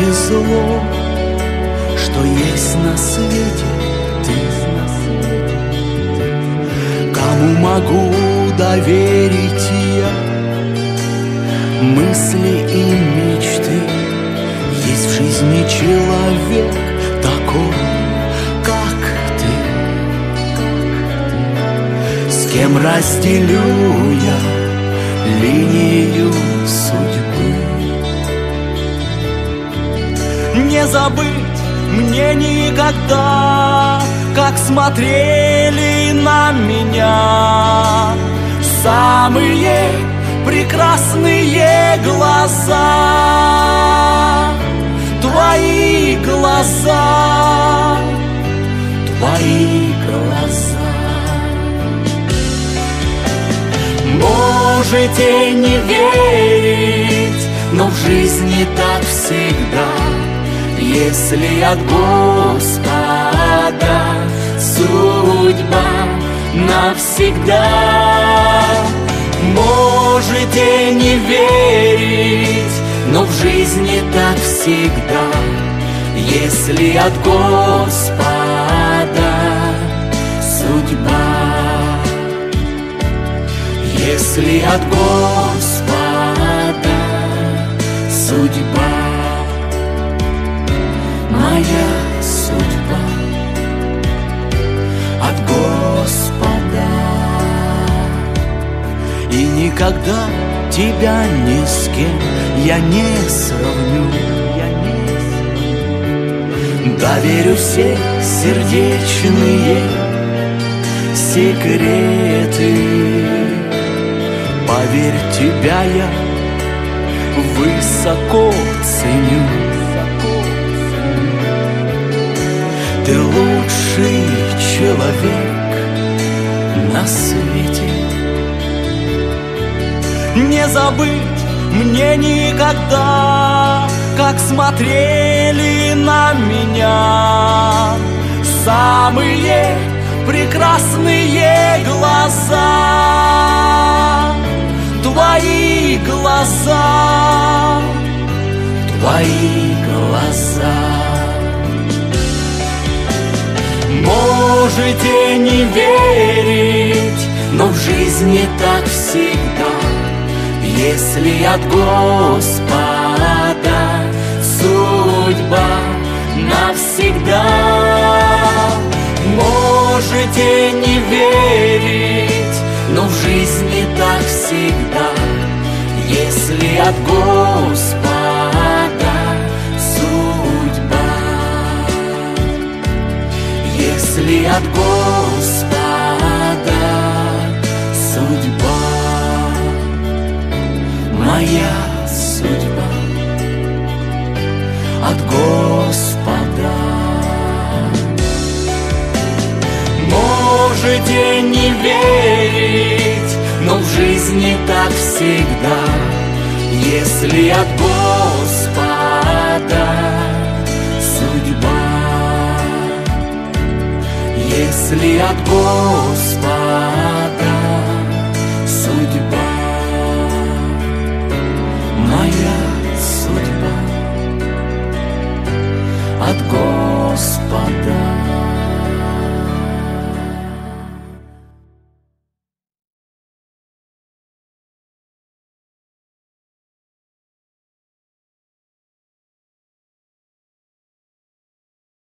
и что есть на свете ты. Кому могу доверить я мысли и мечты? Есть в жизни человек такой, как ты, с кем разделю я линию судьбы. Не забыть мне никогда, как смотрели на меня самые прекрасные глаза, твои глаза, твои глаза. Можете не верить, но в жизни так всегда, если от Господа судьба навсегда. Можете не верить, но в жизни так всегда, если от Господа судьба, если от Господа судьба, никогда тебя ни с кем я не сравню. Доверю все сердечные секреты. Поверь, тебя я высоко ценю. Ты лучший человек на свете не забыть мне никогда, как смотрели на меня самые прекрасные глаза, твои глаза, твои глаза. Можете не верить, если от Господа судьба навсегда Можете не верить, но в жизни так всегда. Если от Господа судьба Если от Господа моя судьба от Господа. Можете не верить, но в жизни так всегда, если от Господа судьба, если от Господа от Господа.